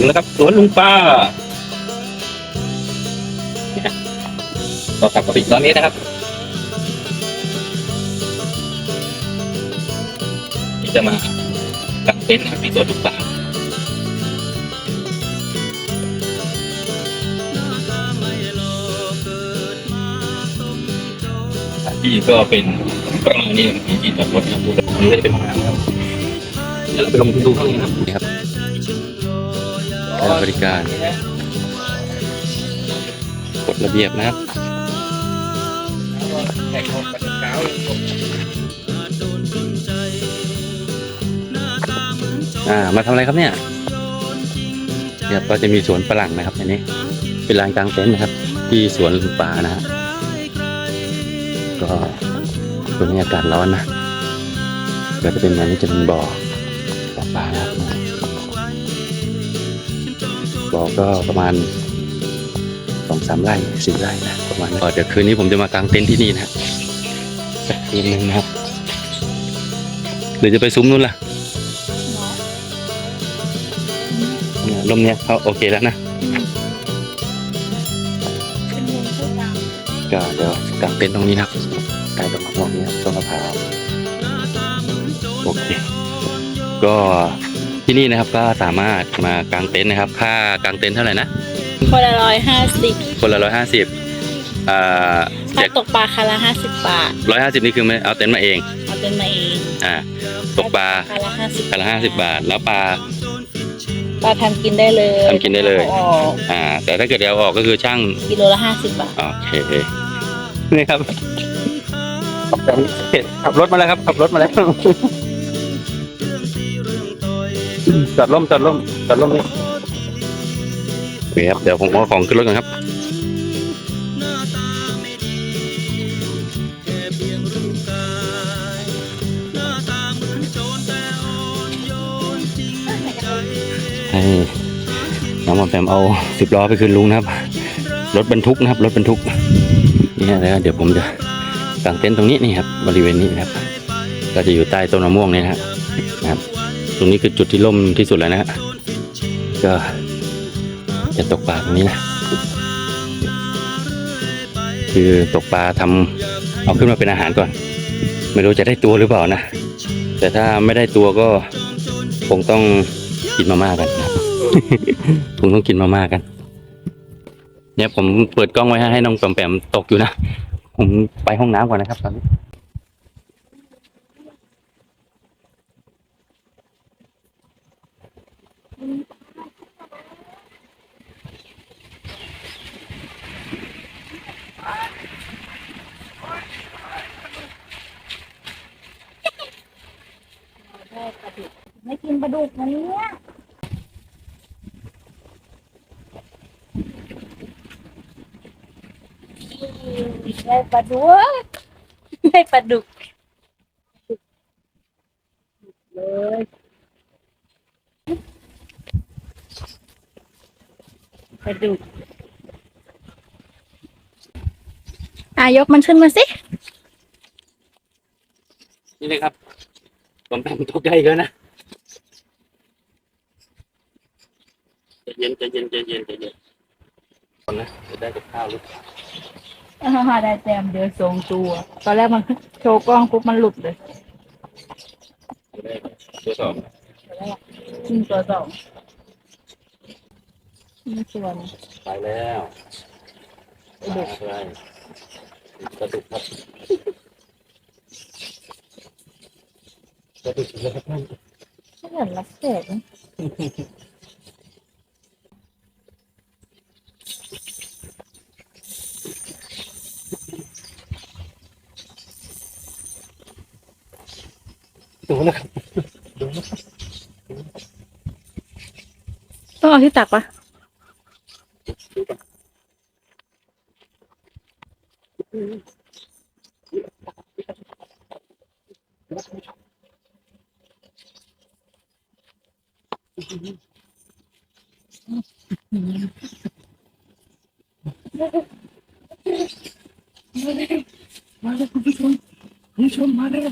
ถึงแล้วครับสวนลุงป้าก็กลับมาอีกร้อยเมตรนะครับที่จะมากางเต็นท์ครับที่สวนลุงป้าที่ก็เป็นประมาณนี้ที่จอดรถครับตรงนี้เป็นห้องน้ำครับเดี๋ยวเราไปลงดูข้างในครับ บการบริการกฎระเบียบนะครับอ่ามาทำอะไรครับเนี่ยเนี่ยวก็จะมีสวนฝรั่งนะครับอันนี้ เป็นลานกลางเต็นท์นะครับ ที่สวนลุงป่านะฮะก็ตรงนี้อากาศร้อนนะก็จะเป็นแบบนี้จะเป็นบ่อบ่อ อก็ประมาณสองสามไร่สี่ไร่นะประมาณนั้นก็เดี๋ยวคืนนี้ผมจะมากางเต็นท์ที่นี่นะสักคืนหนึ่งนะครับหรือจะไปซุ้มนู้นล่ะเนี่ยลมเนี้ยเขาโอเคแล้วนะเป็นวงผู้กลางก็เดี๋ยวกางเต็นท์ตรงนี้นะครับใต้ต้นมะม่วงนี้ครับต้นมะพร้าวโอเค ก็ ที่นี่นะครับก็สามารถมากางเต็นท์นะครับ ค่ากางเต็นท์เท่าไหร่นะ คนละร้อยห้าสิบคนละร้อยห้าสิบอ่าถ้าเจ็ดตกปลาคาละห้าสิบบาทร้อยห้าสิบนี่คือไม่เอาเต็นท์มาเองเอาเป็นมาเองอ่าตกปลาคาละห้าสิบคันละห้าสิบบาท แล้วปลาปลาทำกินได้เลยทำกินได้เลยอาออกอ่า แต่ถ้าเกิดเอาออกก็คือช่างกิโลละห้าสิบบาทโอเคนี่ครับขับรถมาแล้วครับขับรถมาแล้ว จอดร่มจอดร่มจอดร่มนี่โอเคครับเดี๋ยวผมเอาของขึ้นรถก่อนครับ ให้น้องหมอมแปมเอาสิบล้อไปคืนลุงนะครับ รถบรรทุกนะครับ รถบรรทุกนี่นะเดี๋ยวผมจะกางเต็นท์ตรงนี้นี่ครับบริเวณนี้นะครับ ก็จะอยู่ใต้ต้นมะม่วงนี่นะฮะนะครับ ตรงนี้คือจุดที่ร่มที่สุดแล้วนะฮะก็จะตกปลาตรงนี้นะ คือตกปลาทำเอาขึ้นมาเป็นอาหารก่อน ไม่รู้จะได้ตัวหรือเปล่านะ แต่ถ้าไม่ได้ตัวก็คงต้องกินมาม่ากันคงต้องกินมาม่ากัน เนี่ยผมเปิดกล้องไว้ให้ให้น้องแปมแปมตกอยู่นะ ผมไปห้องน้ำก่อนนะครับตอนนี้ ได้ปลาดุก ไม่กินปลาดุกนะเนี่ยได้ปลาดุกได้ปลาดุกเลยปลาดุกอายกมันขึ้นมาสิ นี่เลยครับ ผมแปมตกใจกันนะ ใจเย็นใจเย็นใจเย็นใจเย็นก่อนนะจะได้กับข้าวหรือเปล่าอ่าได้แต้มเดียวทรงตัว ตอนแรกมันโชว์กล้องปุ๊บมันหลุดเลยจะได้ตัวสองขึ้นตัวสองนี่ส่วนไปแล้วปลาอะไรกระดุกครับกระดุกแล้วครับท่าน ไม่เหมือนลักเศษนะ ดูนะครับดูนะครับต้องเอาที่ตักปะดูก่อนมาแล้วคุณผู้ชมคุณผู้ชมมาแล้ว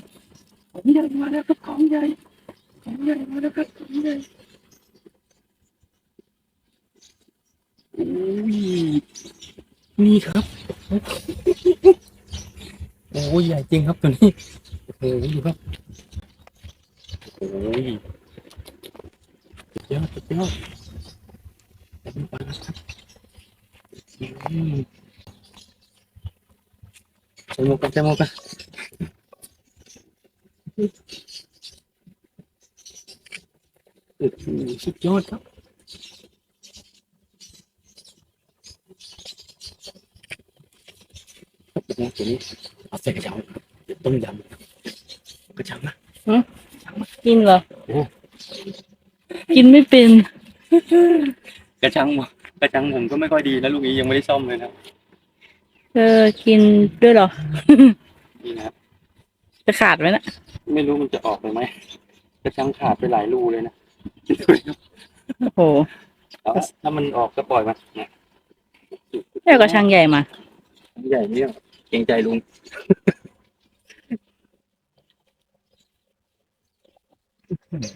ของใหญ่มาแล้วครับของใหญ่ของใหญ่มาแล้วครับของใหญ่โอ้ยนี่ครับ โอ้ยใหญ่จริงครับตัวนี้โอ้โหดูครับโอ้ยสุดยอดสุดยอดแต่เป็นปลาครับอืมใส่หมวกกันใส่หมวกกัน โอ้โหสุดยอดครับโอ้โหตัวนี้เอาใส่กระชังเดี๋ยวต้มยำกระชังนะกินเหรอโอ้กินไม่เป็น กระชังผมกระชังผมก็ไม่ค่อยดีนะลูกนี้ยังไม่ได้ซ่อมเลยนะเธอกินด้วยเหรอ นี่นะครับจะขาดไหมนะ ไม่รู้มันจะออกไปไหมกระชังขาดไปหลายรูเลยนะโอ้โหเอาถ้ามันออกก็ปล่อยมันนะแค่กระชังใหญ่มา ใหญ่เนี่ยเกรงใจลุงนี่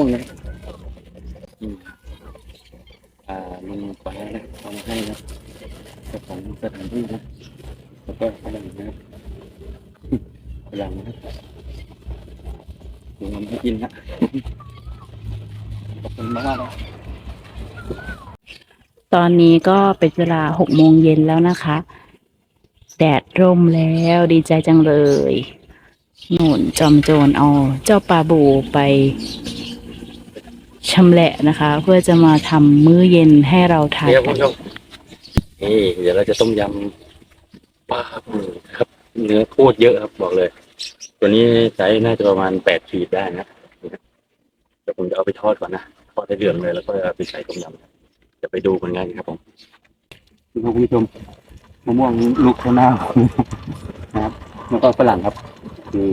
มะม่วงนะอืมอ่ามันปลานะเอามาให้นะเจ้าของสถานที่นะแล้วก็ฝรั่งนะครับฝรั่งนะครับเดี๋ยวมันให้กินฮะขอบคุณมากนะตอนนี้ก็เป็นเวลาหกโมงเย็นแล้วนะคะ แดดร่มแล้วดีใจจังเลยหนุนจอมโจรเอาเจ้าปลาบูไป ชำแหละนะคะ เพื่อจะมาทำมื้อเย็นให้เราทานเดี๋ยวคุกัณนผู้ชมนี่เดี๋ยวเราจะต้มยำปลาบูครับ เนื้อโคตรเยอะครับบอกเลย ตัวนี้ไซส์น่าจะประมาณแปดขีดได้นะเดี๋ยวผมจะเอาไปทอดก่อนนะทอดให้เหลืองเลยแล้วก็เอาไปใส่ต้มยำจะไปดูกันง่ายครับผมคุณผู้ชมมะม่วงลูกข้างหน้านะครับแล้วก็ฝรั่งครับ คือ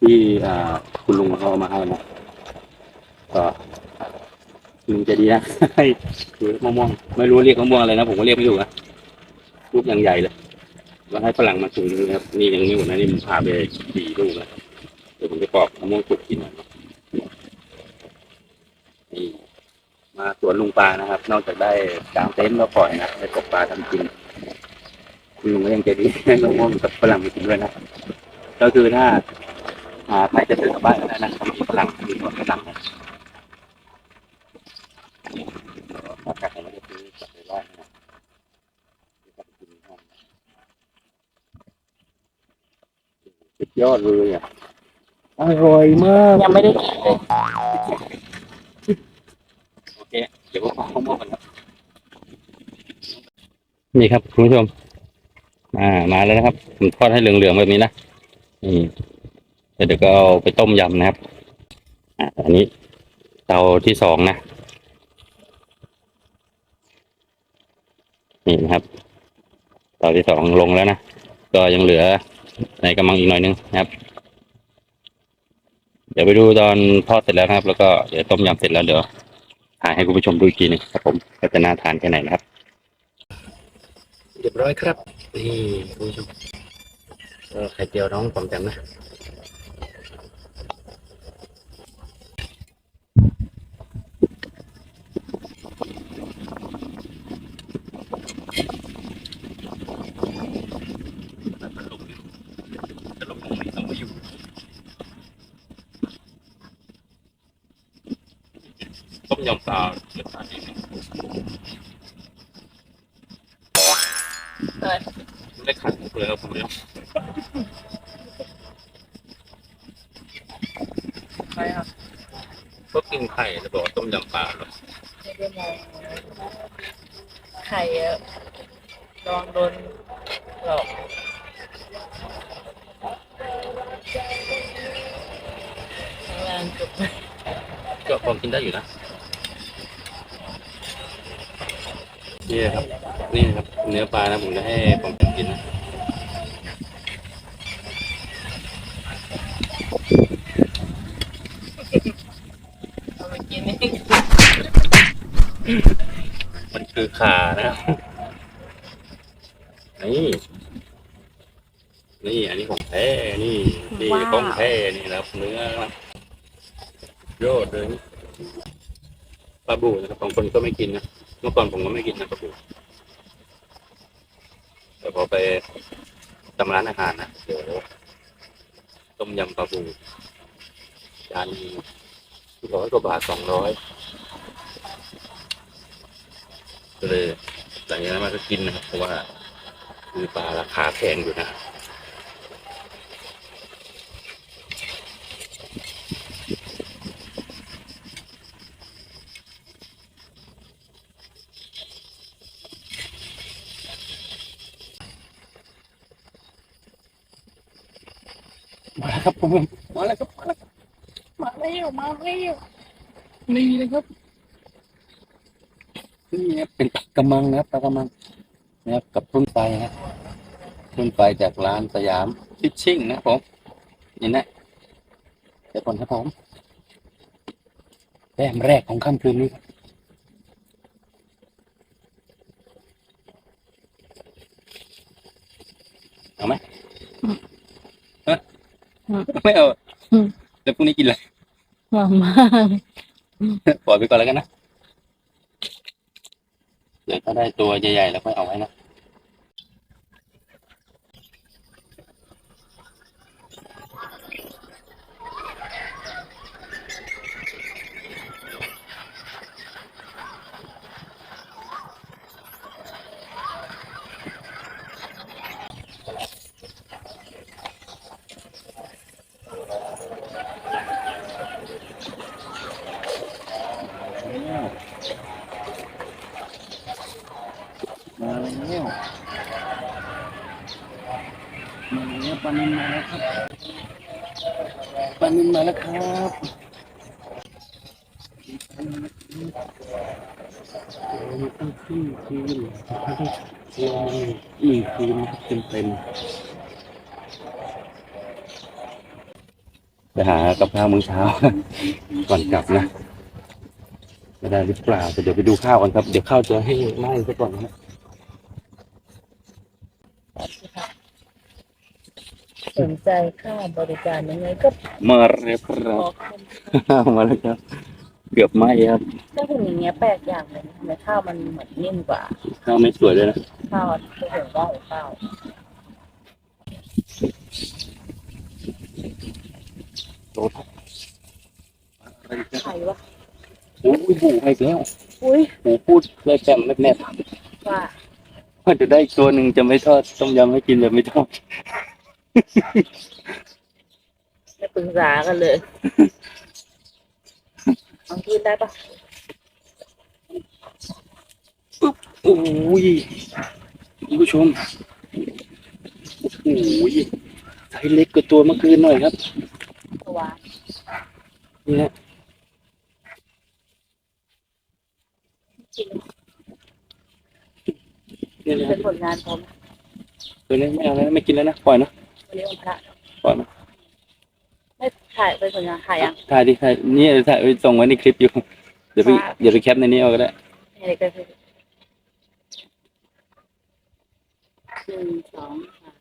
ที่อ่าคุณลุงเขาเอามาให้นะ ก็ลุงใจะดีนะให้คือมะม่วงไม่รู้เรียกมะม่วงอะไรนะผมก็เรียกไม่ถูกนะลูกอย่างใหญ่เลยแล้วให้ฝรั่งมาถุงนึงครับนี่ยังไม่หมดนะนี่ผมพาไปสี่ลูกแล้วเดี๋ยวผมจะปอกมะม่วงสุกกินน่อยนี่มาสวนลุงปลานะครับ นอกจากได้กางเต็นท์แล้วปล่อยนะได้ตกปลาทำกินคุณลุงก็ยังใจดีให้มะม่วงกับฝรั่งมากินด้วยนะก็คือถ้าใครจะซื้อกลับบ้านก็ได้นะมีฝรั่งมีฝรั่งนะ อากาศไม่ได้ซื้อกลับไปบ้านนะสุดยอดเลยอะ อร่อยมาก ยังไม่ได้กินเลย โอเค เดี๋ยวผมเอาข้าวหม้อกันครับนี่ครับคุณผู้ชม อ่า มาแล้วนะครับ ผมทอดให้เหลืองๆแบบนี้นะ นี่เดี๋ยวก็เอาไปต้มยำนะครับ อ่าอันนี้เตาที่สองนะ นี่นะครับเตาที่สองลงแล้วนะ ก็ยังเหลือในกำมังอีกหน่อยนึงนะครับ เดี๋ยวไปดูตอนทอดเสร็จแล้วนะครับ แล้วก็เดี๋ยวต้มยำเสร็จแล้วเดี๋ยวถ่ายให้คุณผู้ชมดูอีกทีนึงครับผมก็จะน่าทานแค่ไหนนะครับ เรียบร้อยครับนี่คุณผู้ชมไข่เจียวน้องปอมแปมนะ ต้มยำปลาเกิดอะไรไม่ขัดมุกเลยครับผมเนี่ยไปครับ ก็กินไข่แล้วบอกว่าต้มยำปลาเหรอไม่ได้มองไข่อะลองโดนหลอกข้างางจบ ก็พอกินได้อยู่นะ นี่นะครับ นี่นะครับ เนื้อปลานะผมจะให้ผมกินนะเอาไปกินนี่มันคือขานะครับ นี่ นี่ อันนี้ของแท้ นี่ นี่ของแท้นี่นะครับ เนื้อนะครับยอดเลยปลาบูนะครับบางคนก็ไม่กินนะ เมื่อก่อนผมก็ไม่กินนะปลาบูแต่พอไปทำร้านอาหารนะเดี๋ยวต้มยำปลาบูจานร้อยกว่าบาทสองร้อยก็เลยหลังจากนั้นมาก็กินนะครับเพราะว่าคือปลาราคาแพงอยู่นะ มาแล้วครับผมมาแล้วครับมาแล้วมาแล้วมาแล้วนี่นะครับนี่เป็นปลากระมังนะครับปลากระมังนะครับกับทุ่นไฟนะทุ่นไฟจากร้านสยามฟิชชิ่งนะผมนี่นะเดี๋ยวก่อนครับผมแต้มแรกของค่ำคืนนี้เอาไหม ไม่เอาแล้วพรุ่งนี้กินอะไรหวังมากปล่อยไปก่อนแล้วกันนะเดี๋ยวถ้าได้ตัวใหญ่ๆแล้วค่อยเอาไว้นะ มาแล้วมาแล้วปลานินมาแล้วครับปลานินมาแล้วครับมันต้องขึ้นคืนถ้าได้ลงหนึ่งคืนเต็มเต็มๆไปหากับข้าวมื้อเช้า ก่อนกลับนะจะได้หรือเปล่าแต่เดี๋ยวไปดูข้าวกันครับ เดี๋ยวข้าวจะให้ไหม้ซะก่อนนะ สนใจค่าบริการยังไงก็มาแล้วคขรัอบคุณมาแล้วครับ เกือบไหม้ครับถ้าถึงอย่างเงี้ยแปลกอย่างเลยทำไมข้าวมันเหมือนนิ่มกว่าข้าวไม่สวยเลยนะข้าวคือถึงว่าของข้าวโดนอะไรอีกนะใครวะโอ้ยบูมาอีกแล้วอุ้ยบูพูดเลยแจ่มแนบว่าๆว่าจะได้อีกตัวหนึ่งจะไม่ทอดต้มยำให้กินแบบไม่ทอด ไม่ปรึกษากันเลยลองกินได้ปะโอ้ยคุณผู้ชมยไซส์เล็กกว่าตัวเมื่อคืนหน่อยครับตัวนี่ฮะนี่นะเป็นผลงานผมตัวนี้ไม่เอาแล้วไม่กินแล้วนะ ปล่อยนะ วันนี้วันพระปล่อยนะไม่ถ่ายเป็นผลงานถ่ายยังถ่ายดิถ่ายนี่ถ่ายไว้ส่งไว้ในคลิปอยู่ เดี๋ยวไปว่าเดี๋ยวไปแคปในนี้เอาก็ได้อะไรกันคือหนึ่งสองสาม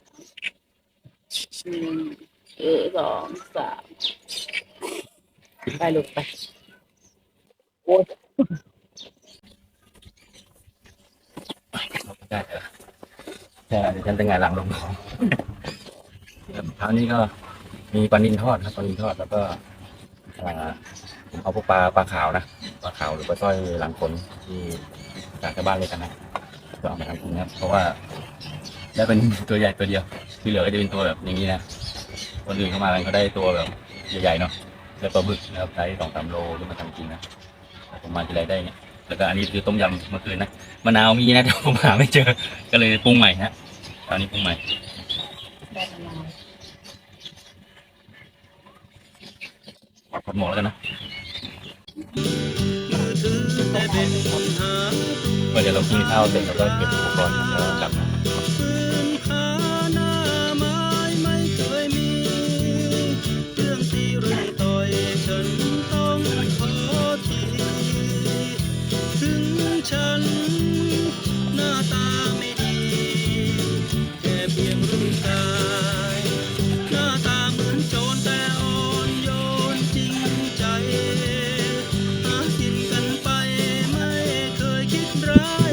หนึ่งเออสองสามไปลูกไปโอ้ยได้เหรอใช่เดี๋ยวฉันจะงานหลังลงของ ครับคราวนี้ก็มีปลานินทอดครับปลานินทอดแล้วก็ผมเอาพวกปลาปลาขาวนะปลาขาวหรือปลาสร้อยหลังขนที่จากชาวบ้านเลยกันนะก็เอามาทำกินนะครับเพราะว่าได้เป็นตัวใหญ่ตัวเดียว ที่เหลือก็จะเป็นตัวแบบอย่างนี้นะคนอื่นเข้ามากันเขาได้ตัวแบบใหญ่ๆเนาะแล้วปลาบึกนะครับไซส์สองสามโลที่มาทำกินนะผมมาทีไรได้เนี่ยแล้วก็อันนี้คือต้มยำเมื่อคืนนะมะนาวมีนะแต่ผมหาไม่เจอ ก็เลยปรุงใหม่ฮะตอนนี้ปรุงใหม่ ได้มะนาวขอดหมกแล้วกันนะก็เดี๋ยวเรากินข้าวเสร็จแล้วก็เก็บอุปกรณ์แล้วก็กลับมา ใ